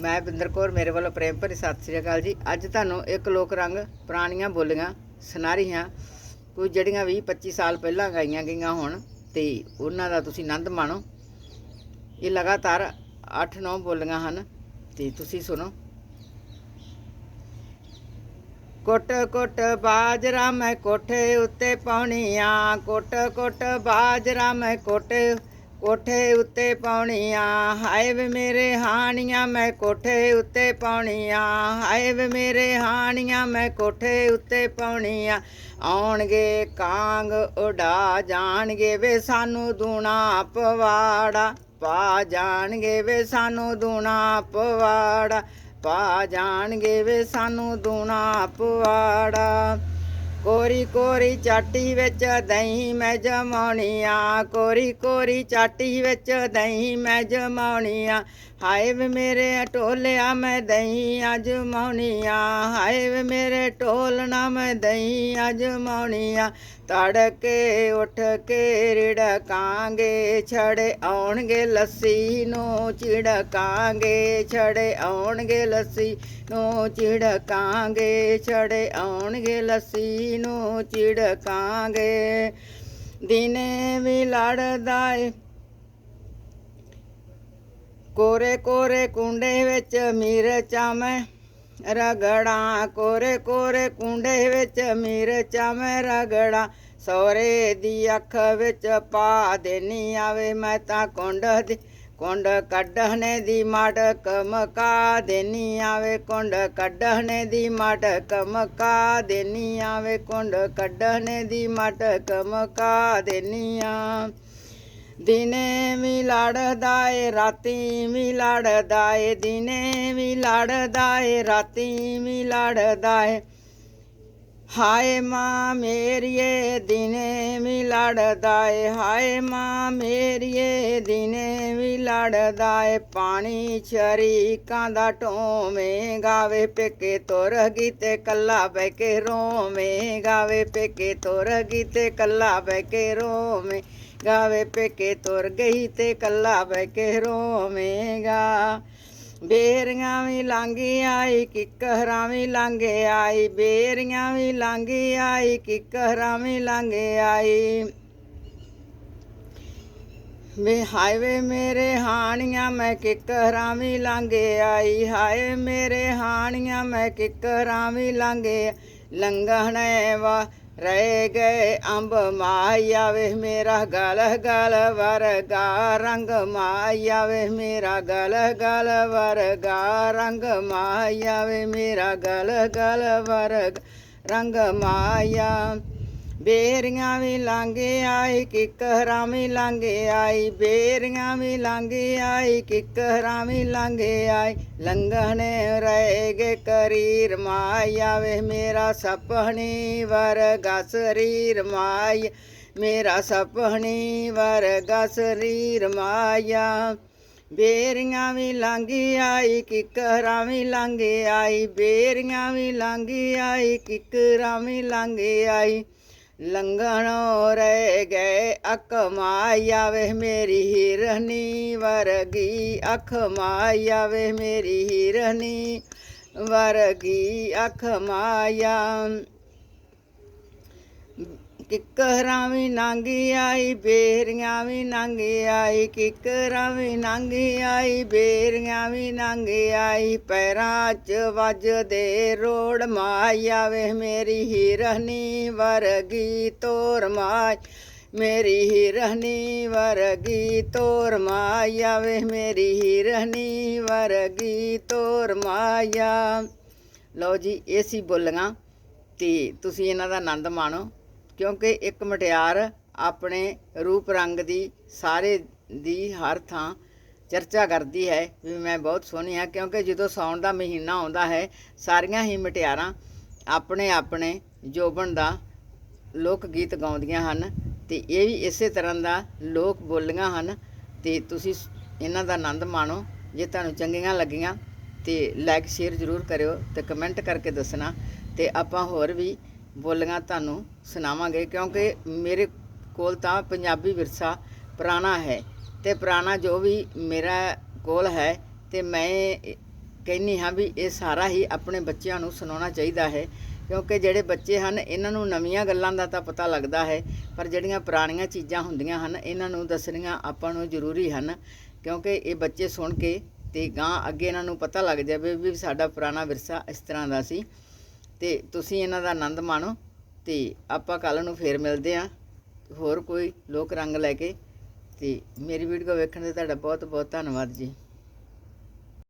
ਮੈਂ ਬਿੰਦਰ ਕੌਰ, ਮੇਰੇ ਵੱਲੋਂ ਪ੍ਰੇਮ ਭਰੀ ਸਤਿ ਸ੍ਰੀ ਅਕਾਲ ਜੀ। ਅੱਜ ਤੁਹਾਨੂੰ ਇੱਕ ਲੋਕ ਰੰਗ ਪੁਰਾਣੀਆਂ ਬੋਲੀਆਂ ਸੁਣਾ ਰਹੀ ਹਾਂ। ਕੋਈ ਜਿਹੜੀਆਂ 20 25 ਸਾਲ ਪਹਿਲਾਂ ਗਾਈਆਂ ਗਈਆਂ ਹੋਣ ਤੇ ਉਹਨਾਂ ਦਾ ਤੁਸੀਂ ਆਨੰਦ ਮਾਣੋ। ਇਹ ਲਗਾਤਾਰ 8-9 ਬੋਲੀਆਂ ਹਨ ਤੇ ਤੁਸੀਂ ਸੁਣੋ। ਕੁੱਟ ਕੁੱਟ ਬਾਜਰਾ ਮੈਂ ਕੋਠੇ ਉੱਤੇ ਪਾਉਣੀਆਂ ਕੁੱਟ ਕੁੱਟ ਬਾਜਰਾ ਮੈਂ ਕੋਠੇ ਕੋਠੇ ਉੱਤੇ ਪਾਉਣੀਆਂ, ਹਾਏ ਵੇ ਮੇਰੇ ਹਾਣੀਆਂ ਮੈਂ ਕੋਠੇ ਉੱਤੇ ਪਾਉਣੀਆਂ, ਹਾਏ ਵੇ ਮੇਰੇ ਹਾਣੀਆਂ ਮੈਂ ਕੋਠੇ ਉੱਤੇ ਪਾਉਣੀਆਂ। ਆਉਣਗੇ ਕਾਂਗ ਉਡਾ ਜਾਣਗੇ ਵੇ ਸਾਨੂੰ ਦੂਣਾ ਪਵਾੜਾ, ਪਾ ਜਾਣਗੇ ਵੇ ਸਾਨੂੰ ਦੂਣਾ ਪਵਾੜਾ, ਪਾ ਜਾਣਗੇ ਵੇ ਸਾਨੂੰ ਦੂਣਾ ਪਵਾੜਾ। ਕੋਰੀ ਕੋਰੀ ਚਾਟੀ ਵਿੱਚ ਦਹੀਂ ਮੈਂ ਜਮਾਉਣੀਆਂ ਕੋਰੀ ਕੋਰੀ ਚਾਟੀ ਵਿੱਚ ਦਹੀਂ ਮੈਂ ਜਮਾਉਣੀਆਂ ਹਾਏ ਵੇ ਮੇਰੇ ਢੋਲਿਆ ਮੈਂ ਦਹੀਂ ਅੱਜ ਮੌਣੀਆਂ, ਹਾਏ ਵੇ ਮੇਰੇ ਢੋਲਣਾ ਮੈਂ ਦਹੀਂ ਅੱਜ ਮੌਣੀਆਂ। ਤੜਕੇ ਉੱਠ ਕੇ ਰਿੜਕਾਂਗੇ, ਛੜੇ ਆਉਣਗੇ ਲੱਸੀ ਨੂੰ ਚਿੜਕਾਂਗੇ, ਛੜੇ ਆਉਣਗੇ ਲੱਸੀ ਨੂੰ ਚਿੜਕਾਂਗੇ, ਛੜੇ ਆਉਣਗੇ ਲੱਸੀ ਨੂੰ ਚਿੜਕਾਂਗੇ। ਦਿਨੇ ਵੀ ਲੜਦਾ ਏ ਕੋਰੇ ਕੋਰੇ ਕੁੰਡੇ ਵਿੱਚ ਮਿਰਚਾਂ ਮੈਂ ਰਗੜਾਂ, ਕੋਰੇ ਕੋਰੇ ਕੁੰਡੇ ਵਿੱਚ ਮਿਰਚਾਂ ਮੈਂ ਰਗੜਾਂ, ਸੋਰੇ ਦੀ ਅੱਖ ਵਿੱਚ ਪਾ ਦੇਣੀ ਆਵੇ ਮੈਂ ਤਾਂ ਕੁੰਡ ਦੀ, ਕੁੰਡ ਕੱਢਣੇ ਦੀ ਮਟਕ ਮਕਾ ਦੇਣੀ ਆਵੇ, ਕੁੰਡ ਕੱਢਣੇ ਦੀ ਮਟਕ ਮਕਾ ਦੇਣੀ ਆਵੇ, ਕੁੰਡ ਕੱਢਣੇ ਦੀ ਮਟਕ ਮਕਾ ਦੇਣੀ ਆ। ਦਿਨੇ ਵੀ ਲੜਦਾ ਏ, ਰਾਤੀ ਵੀ ਲੜਦਾ ਏ, ਦਿਨੇ ਵੀ ਲੜਦਾ ਏ, ਰਾਤੀ ਵੀ ਲੜਦਾ ਏ। ਹਾਏ ਮਾਂ ਮੇਰੀਏ, ਦਿਨੇ ਵੀ ਲੜਦਾ ਏ। ਹਾਏ ਮਾਂ ਮੇਰੀਏ, ਦਿਨੇ ਵੀ ਲੜਦਾ ਏ। ਪਾਣੀ ਸ਼ਰੀਕਾਂ ਦਾ ਢੋਵੇਂ ਗਾਵੇ ਪੇਕੇ ਤੁਰ ਗਈ ਤੇ ਕੱਲਾ ਬਹਿ ਕੇ ਰੋਵੇਂ ਗਾਵੇ ਪੇਕੇ ਤੁਰ ਗਈ ਤੇ ਕੱਲਾ ਬਹਿ ਕੇ ਰੋਵੇਂ ਗਾਵੇ ਪੇਕੇ ਤੁਰ ਗਈ ਤੇ ਕੱਲਾ ਬਹਿ ਕੇ ਰੋਵੇਂਗਾ। ਬੇਰੀਆਂ ਵੀ ਲਾਂਗੀ ਆਈ ਕਿਕਰਾਂ ਵੀ ਲਾਂਗੇ ਆਈ, ਬੇਰੀਆਂ ਵੀ ਲਾਂਗੀ ਆਈ ਕਿਕਰਾਂ ਵੀ ਲਾਂਗੇ ਆਈ। ਵੇ ਹਾਏ ਮੇਰੇ ਹਾਣੀਆਂ, ਮੈਂ ਕਿਕਰਾਂ ਵੀ ਲਾਂਗੇ ਆਈ। ਹਾਏ ਮੇਰੇ ਹਾਣੀਆਂ, ਮੈਂ ਕਿਕਰਾਂ ਵੀ ਲੰਘ ਲੰਘਣੇ ਵਾ ਰਹਿ ਗਏ ਅੰਬ ਮਾਇਆ ਵੇ ਮੇਰਾ ਗਲ ਗਲ ਵਰਗਾ ਰੰਗ ਮਾਇਆ ਵੇ ਮੇਰਾ ਗਲ ਗਲ ਵਰਗਾ ਰੰਗ ਮਾਇਆ ਵੇ ਮੇਰਾ ਗਲ ਗਲ ਵਰਗ ਰੰਗ ਮਾਇਆ ਬੇਰੀਆਂ ਵੀ ਲਾਂਗੇ ਆਈ ਕਿਕਰਾਂ ਵੀ ਲਾਂਗੇ ਆਈ, ਬੇਰੀਆਂ ਵੀ ਲਾਂਗੇ ਆਈ ਕਿਕਰਾਂ ਵੀ ਲਾਂਗੇ ਆਈ। ਲੰਘਣੇ ਰਹਿ ਗਏ ਕਰੀਰ ਮਾਇਆ ਵੇ, ਮੇਰਾ ਸਪਹਣੀ ਵਰਗਾ ਸਰੀਰ ਮਾਇਆ, ਮੇਰਾ ਸਪਹਣੀ ਵਰਗਾ ਸਰੀਰ ਮਾਇਆ। ਬੇਰੀਆਂ ਵੀ ਲਾਂਗੀ ਆਈ ਕਿਕਰਾਂ ਵੀ ਲਾਂਗੇ ਆਈ, ਬੇਰੀਆਂ ਵੀ ਲਾਂਗੀ ਆਈ ਕਿਕਰਾਂ ਵੀ ਲਾਂਗੇ ਆਈ। ਲੰਘਣੋ ਰਹਿ ਗਏ ਅੱਖ ਮਾਇਆ ਵੇ ਮੇਰੀ ਹਿਰਨੀ ਵਰਗੀ। ਅਖ ਮਾਇਆ ਵੇ ਮੇਰੀ ਹਿਰਨੀ ਵਰਗੀ। ਅਖ ਮਾਇਆ ਕਿਕਰਾਂ ਵੀ ਨਾਂਗੀ ਆਈ, ਬੇਰੀਆਂ ਵੀ ਨਾਂਗੀ ਆਈ ਕਿਕਰਾਂ ਵੀ ਨਾਂਗੀ ਆਈ, ਬੇਰੀਆਂ ਵੀ ਨਾਂਗੀ ਆਈ। ਪੈਰਾਂ 'ਚ ਵੱਜਦੇ ਰੋੜ ਮਾਇਆ ਵੇ ਮੇਰੀ ਹੀਰਨੀ ਵਰਗੀ ਤੋਰ ਮਾਈ, ਮੇਰੀ ਹਿਰਨੀ ਵਰਗੀ ਤੋਰ ਮਾਇਆ ਵੇ ਮੇਰੀ ਹੀਰਨੀ ਵਰਗੀ ਤੋਰ ਮਾਇਆ ਲਓ ਜੀ, ਇਹ ਸੀ ਬੋਲੀਆਂ, ਤੇ ਤੁਸੀਂ ਇਹਨਾਂ ਦਾ ਆਨੰਦ ਮਾਣੋ। ਕਿਉਂਕਿ ਇੱਕ ਮਟਿਆਰ ਆਪਣੇ ਰੂਪ ਰੰਗ ਦੀ ਸਾਰੇ ਦੀ ਹਰ ਥਾਂ ਚਰਚਾ ਕਰਦੀ ਹੈ ਵੀ ਮੈਂ ਬਹੁਤ ਸੋਹਣੀ ਹਾਂ, ਕਿਉਂਕਿ ਜਦੋਂ ਸਾਉਣ ਦਾ ਮਹੀਨਾ ਆਉਂਦਾ ਹੈ, ਸਾਰੀਆਂ ਹੀ ਮਟਿਆਰਾਂ ਆਪਣੇ ਆਪਣੇ ਜੋਬਨ ਦਾ ਲੋਕ ਗੀਤ ਗਾਉਂਦੀਆਂ ਹਨ ਤੇ ਇਹ ਵੀ ਇਸੇ ਤਰ੍ਹਾਂ ਦਾ ਲੋਕ ਬੋਲੀਆਂ ਹਨ ਤੇ ਤੁਸੀਂ ਇਹਨਾਂ ਦਾ ਆਨੰਦ ਮਾਣੋ, ਜੇ ਤੁਹਾਨੂੰ ਚੰਗੀਆਂ ਲੱਗੀਆਂ ਤੇ ਲਾਈਕ ਸ਼ੇਅਰ ਜ਼ਰੂਰ ਕਰਿਓ ਤੇ ਕਮੈਂਟ ਕਰਕੇ ਦੱਸਣਾ ਤੇ ਆਪਾਂ ਹੋਰ ਵੀ ਬੋਲੀਆਂ ਤੁਹਾਨੂੰ ਸੁਣਾਵਾਂਗੇ, ਕਿਉਂਕਿ ਮੇਰੇ ਕੋਲ ਤਾਂ ਪੰਜਾਬੀ ਵਿਰਸਾ ਪੁਰਾਣਾ ਹੈ ਤੇ ਪੁਰਾਣਾ ਜੋ ਵੀ ਮੇਰਾ ਕੋਲ ਹੈ ਤੇ ਮੈਂ ਕਹਿੰਨੀ ਹਾਂ ਵੀ ਇਹ ਸਾਰਾ ਹੀ ਆਪਣੇ ਬੱਚਿਆਂ ਨੂੰ ਸੁਣਾਉਣਾ ਚਾਹੀਦਾ ਹੈ, ਕਿਉਂਕਿ ਜਿਹੜੇ ਬੱਚੇ ਹਨ, ਇਹਨਾਂ ਨੂੰ ਨਵੀਆਂ ਗੱਲਾਂ ਦਾ ਤਾਂ ਪਤਾ ਲੱਗਦਾ ਹੈ, ਪਰ ਜਿਹੜੀਆਂ ਪੁਰਾਣੀਆਂ ਚੀਜ਼ਾਂ ਹੁੰਦੀਆਂ ਹਨ, ਇਹਨਾਂ ਨੂੰ ਦੱਸਣੀਆਂ ਆਪਾਂ ਨੂੰ ਜ਼ਰੂਰੀ ਹਨ, ਕਿਉਂਕਿ ਇਹ ਬੱਚੇ ਸੁਣ ਕੇ ਤੇ ਗਾਂ ਅੱਗੇ ਇਹਨਾਂ ਨੂੰ ਪਤਾ ਲੱਗ ਜਾਵੇ ਵੀ ਸਾਡਾ ਪੁਰਾਣਾ ਵਿਰਸਾ ਇਸ ਤਰ੍ਹਾਂ ਦਾ ਸੀ। ਤੇ ਤੁਸੀਂ ਇਹਨਾਂ ਦਾ ਆਨੰਦ ਮਾਣੋ ਤੇ ਆਪਾਂ ਕੱਲ ਨੂੰ ਫੇਰ ਮਿਲਦੇ ਆਂ ਹੋਰ ਕੋਈ ਲੋਕ ਰੰਗ ਲੈ ਕੇ ਤੇ ਮੇਰੀ ਵੀਡੀਓ ਵੇਖਣ ਦੇ ਤੁਹਾਡਾ ਬਹੁਤ ਬਹੁਤ ਧੰਨਵਾਦ ਜੀ।